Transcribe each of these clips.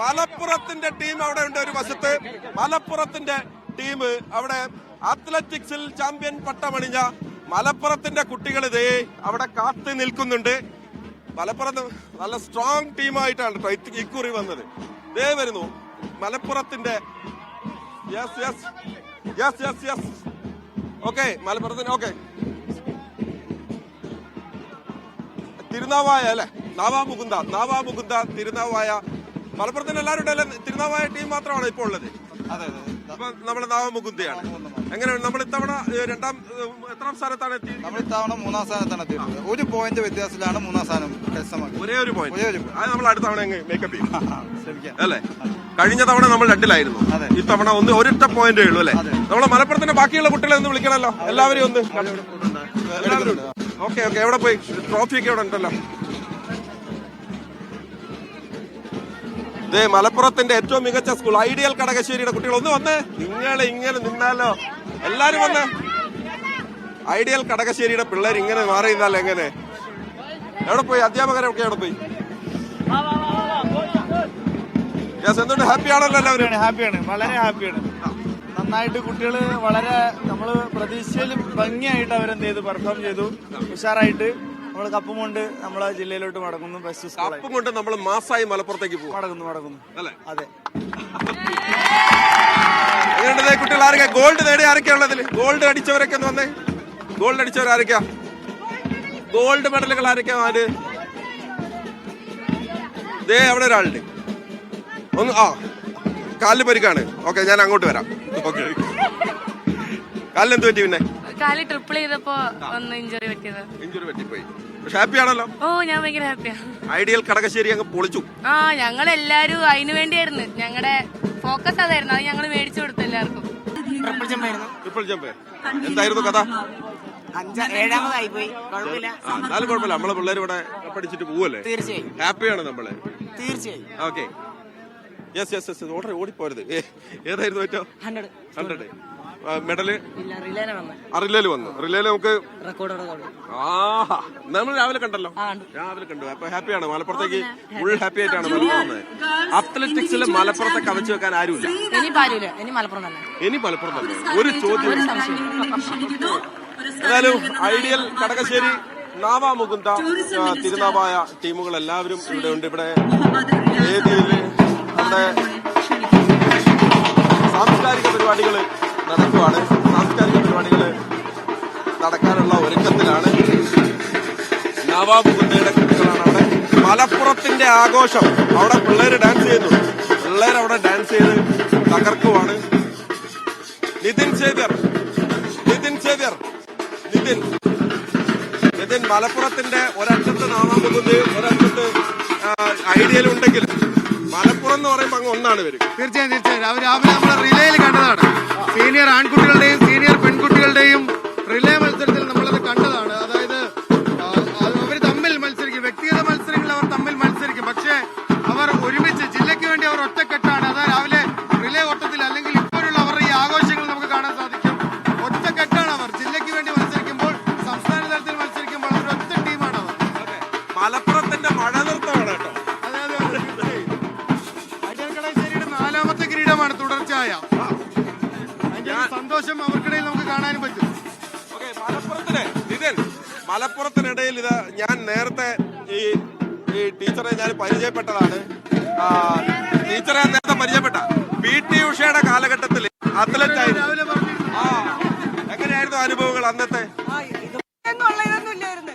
മലപ്പുറത്തിന്റെ ടീം അവിടെ ഉണ്ട് ഒരു വശത്ത്. മലപ്പുറത്തിന്റെ ടീം അവിടെ അത്ലറ്റിക്സിൽ ചാമ്പ്യൻ പട്ടമണിഞ്ഞ മലപ്പുറത്തിന്റെ കുട്ടികൾ ഇതേ അവിടെ കാത്തു നിൽക്കുന്നുണ്ട്. മലപ്പുറത്ത് നല്ല സ്ട്രോങ് ടീമായിട്ടാണ് കേട്ടോ ഇക്കുറി വന്നത്. ഇതേ വരുന്നു. മലപ്പുറത്തിന്റെ yes yes yes yes yes okay മലപ്പുറത്തിന് okay Tirunavaya അല്ലെ? നാവാമുകുന്ദ നാവാമുകുന്ദ തിരുനാവായ മലപ്പുറത്തിന് എല്ലാവരും ഉണ്ടല്ലോ തിരുനാവായ ടീം മാത്രമാണ് ഇപ്പോൾ ഉള്ളത്. അതെ അപ്പൊ നമ്മുടെ നാവാമുകുന്ദയാണ് എങ്ങനെയാണ് നമ്മൾ ഇത്തവണ രണ്ടാം എത്രാം സ്ഥാനത്താണ് എത്തി നമ്മൾ ഇത്തവണ മൂന്നാം സ്ഥാനത്താണ് എത്തിയത് ഒരു പോയിന്റ് വ്യത്യാസത്തിലാണ് മൂന്നാം സ്ഥാനം ഒരേ ഒരു പോയിന്റ്. അത് നമ്മൾ അടുത്ത തവണ മേക്കപ്പ് ചെയ്യും. അല്ലേ? കഴിഞ്ഞ തവണ നമ്മൾ രണ്ടിലായിരുന്നു. ഇത്തവണ ഒന്ന് ഒരൊറ്റ പോയിന്റേ ഉള്ളൂ അല്ലേ. നമ്മളെ മലപ്പുറത്തിന്റെ ബാക്കിയുള്ള കുട്ടികളെ ഒന്ന് വിളിക്കണല്ലോ എല്ലാവരെയും ഒന്ന്. എല്ലാവരും ഓക്കെ ഓക്കെ. എവിടെ പോയി? ട്രോഫി ഒക്കെ ഇവിടെ ഉണ്ടല്ലോ? ദേ മലപ്പുറത്തിന്റെ ഏറ്റവും മികച്ച സ്കൂൾ ഐഡിയൽ കടകശ്ശേരിയുടെ കുട്ടികൾ ഒന്ന് വന്നേ. നിങ്ങൾ ഇങ്ങനെ നിന്നാലോ? എല്ലാരും വന്ന്. ഐഡിയൽ കടകശ്ശേരിയുടെ പിള്ളേർ ഇങ്ങനെ മാറി നിന്നാൽ എങ്ങനെ? എവിടെ പോയി? അധ്യാപകരൊക്കെ എവിടെ പോയി? യെസ് എന്തുകൊണ്ട് ഹാപ്പി ആണല്ലോ എല്ലാവരും? ഹാപ്പിയാണ് വളരെ ഹാപ്പിയാണ് നന്നായിട്ട് കുട്ടികൾ വളരെ നമ്മൾ പ്രതീക്ഷയിലും ഭംഗിയായിട്ട് അവരെന്ത് ചെയ്തു? പെർഫോം ചെയ്തു. ഉഷാറായിട്ട്. നമ്മൾ കപ്പും കൊണ്ട് നമ്മളെ ജില്ലയിലോട്ട് മടങ്ങുന്നു. ബെസ്റ്റ് സ്കൂളായി കപ്പും കൊണ്ട് നമ്മൾ മാസായി മലപ്പുറത്തേക്ക് പോകും. മടങ്ങുന്നു മടങ്ങുന്നു. അല്ലേ? അതെ. എങ്ങനെയുണ്ട് കുട്ടികൾ? ആരൊക്കെ ഗോൾഡ് നേടി ആരൊക്കെയാ ഉള്ളതിൽ? ഗോൾഡ് അടിച്ചവരൊക്കെ ഒന്ന് വന്നേ. ഗോൾഡ് അടിച്ചവർ ആരൊക്കെയാ? ഗോൾഡ് മെഡലുകൾ ആരൊക്കെയാ ആര്? ദേ അവിടെ ഒരാളുണ്ട്. ഒന്ന് ആ. കാലിന് പരിക്കാണ്. ഓക്കെ ഞാൻ അങ്ങോട്ട് വരാം. ഓക്കെ. കാലിന് എന്ത് പറ്റി പിന്നെ? കാലി ട്രിപ്പിൾ ചെയ്തപ്പോ ഒന്ന് ഇഞ്ചുറി പറ്റിയത്. ഇഞ്ചുറി പറ്റിപ്പോയി. പക്ഷെ ഹാപ്പി ആണല്ലോ? ഓ ഞാൻ ഭയങ്കര ഹാപ്പിയാ ഐഡിയൽ കടകശ്ശേരി അങ്ങ് പൊളിച്ചു. ആ ഞങ്ങൾ എല്ലാരും അതിനു വേണ്ടിയായിരുന്നു. ഞങ്ങളുടെ ഫോക്കസ് അതായിരുന്നു. അത് ഞങ്ങൾ മേടിച്ചു കൊടുത്തു എല്ലാവർക്കും. ട്രിപ്പിൾ ജമ്പ് ട്രിപ്പിൾ ജമ്പ് എന്തായിരുന്നു കഥ? അഞ്ചാ ഏഴാമതായി പോയി. കുഴപ്പമില്ല. എന്നാലും കുഴപ്പമില്ല. നമ്മളെ പിള്ളേർ ഇവിടെ പഠിച്ചിട്ട് പോവല്ലേ? തീർച്ചയായും. ഹാപ്പിയാണ് നമ്മൾ. തീർച്ചയായും. Okay yes yes yes order ഓടിപ്പോരുത്. ഏതായിരുന്നു ഏറ്റവും? Hundred hundred medal? റിലേൽ വന്നു. റിലേൽ നമുക്ക് റെക്കോർഡ് റെക്കോർഡ് ആ നമ്മൾ രാവിലെ കണ്ടല്ലോ? രാവിലെ കണ്ടു. അപ്പൊ ഹാപ്പിയാണ്. മലപ്പുറത്തേക്ക് ഫുൾ ഹാപ്പി. ആയിട്ടാണ് മലപ്പുറം അത്ലറ്റിക്സിൽ മലപ്പുറത്തെ കവച്ചു വെക്കാൻ ആരുമില്ല. ഇനി മലപ്പുറം തന്നെ. ഒരു ചോദ്യം. ഏതായാലും ഐഡിയൽ കടകശ്ശേരി നാവാമുകുന്ദ മുകുന്ദ തിരുനാവായ ടീമുകൾ എല്ലാവരും ഇവിടെ ഉണ്ട്. ഇവിടെ വേദിയിൽ നമ്മുടെ സാംസ്കാരിക പരിപാടികൾ നടക്കുവാണ്. സാംസ്കാരിക പരിപാടികൾ നടക്കാനുള്ള ഒരുക്കത്തിലാണ്. നവാബ് നവാമുകുന്ദയുടെ കുട്ടികളാണ് അവിടെ മലപ്പുറത്തിന്റെ ആഘോഷം. അവിടെ പിള്ളേര് ഡാൻസ് ചെയ്യുന്നു. പിള്ളേർ അവിടെ ഡാൻസ് ചെയ്ത് തകർക്കുവാണ്. നിതിൻ ശേഖർ നിതിൻ ശേഖർ നിതിൻ. നിതിൻ മലപ്പുറത്തിന്റെ ഒരറ്റത്ത് നവാബ് ഒരറ്റത്ത് ഐഡിയൽ ഉണ്ടെങ്കിൽ മലപ്പുറം എന്ന് പറയുമ്പോൾ അങ്ങ് ഒന്നാണ് വരും തീർച്ചയായും തീർച്ചയായും. അവർ രാവിലെ നമ്മൾ റിലേയിൽ കണ്ടതാണ്. സീനിയർ ആൺകുട്ടികളുടെയും സീനിയർ പെൺകുട്ടികളുടെയും റിലേ മത്സരത്തിൽ നമ്മളത് അതിന്റെ സന്തോഷം അവർക്കിടയിൽ നമുക്ക് കാണാനും പറ്റും. ഓക്കെ മലപ്പുറത്തിന് നിതിൻ മലപ്പുറത്തിനിടയിൽ ഇത് ഞാൻ നേരത്തെ ഈ ഈ ടീച്ചറെ ഞാൻ പരിചയപ്പെട്ടതാണ്. ടീച്ചറെ ഞാൻ നേരത്തെ പരിചയപ്പെട്ട. പി ടി ഉഷയുടെ കാലഘട്ടത്തിൽ അത്ലറ്റ് ആയിരുന്നു. ആ എങ്ങനെയായിരുന്നു അനുഭവങ്ങൾ അന്നത്തെ? എന്നുള്ള ഇതൊന്നും ഇല്ലായിരുന്നു.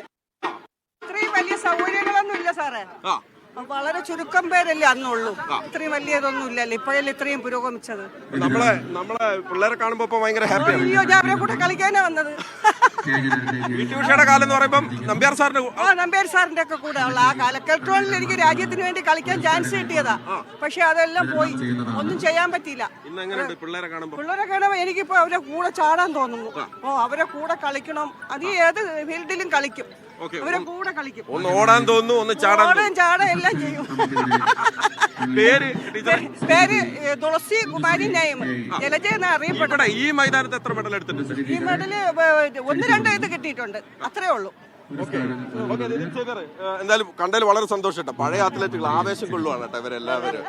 ഇത്രയും വലിയ സൗകര്യങ്ങളൊന്നും ഇല്ല സാറേ. ആ. വളരെ ചുരുക്കം പേരല്ലേ അന്നുള്ളൂ. ഇത്രയും വലിയതൊന്നും ഇല്ലല്ലോ ഇപ്പോഴല്ലേ ഇത്രയും പുരോഗമിച്ചത്? നമ്മളെ നമ്മളെ പിള്ളേരെ കാണുമ്പോ ഇപ്പൊ ഭയങ്കര ഹാപ്പിയാണ് അയ്യോ ഞാൻ അവരെ കൂടെ കളിക്കാനാ വന്നത്. പി ടി ഉഷയുടെ കാലം എന്ന് പറയുമ്പോൾ നമ്പ്യാർ സാറിന്റെ കൂ- ആ സാറിന്റെ ഒക്കെ കൂടെ ഉള്ള ആ കാലഘട്ടങ്ങളിൽ എനിക്ക് രാജ്യത്തിന് വേണ്ടി കളിക്കാൻ ചാൻസ് കിട്ടിയതാ. പക്ഷെ അതെല്ലാം പോയി. ഒന്നും ചെയ്യാൻ പറ്റിയില്ല. ഇന്ന് എങ്ങനെയുണ്ട് പിള്ളേരെ കാണുമ്പോ? പിള്ളേരെ കാണുമ്പോൾ എനിക്കിപ്പോ അവരെ കൂടെ ചാടാൻ തോന്നുന്നു. ഓ അവരെ കൂടെ കളിക്കണം. അത് ഏത് ഫീൽഡിലും കളിക്കും. അവരെ കൂടെ കളിക്കും. ഒന്ന് ഓടാൻ തോന്നുന്നു ഒന്ന് ചാടാൻ ഓടാൻ ചാടാൻ എല്ലാം ചെയ്യും. പേര് പേര് തുളസി കുമാരി നയം ജലജ എന്ന് അറിയപ്പെട്ടു ഈ മൈതാനത്ത് എത്ര മെഡൽ എടുത്തിട്ടുണ്ട്? ഈ മെഡൽ ഒന്ന് രണ്ട് ഇത് കിട്ടിയിട്ടുണ്ട്. അത്രേ ഉള്ളൂ. എന്തായാലും കണ്ടതിൽ വളരെ സന്തോഷം കേട്ടോ പഴയ അത്ലറ്റുകൾ ആവേശം കൊള്ളുവാണ് കേട്ടോ ഇവരെല്ലാവരും.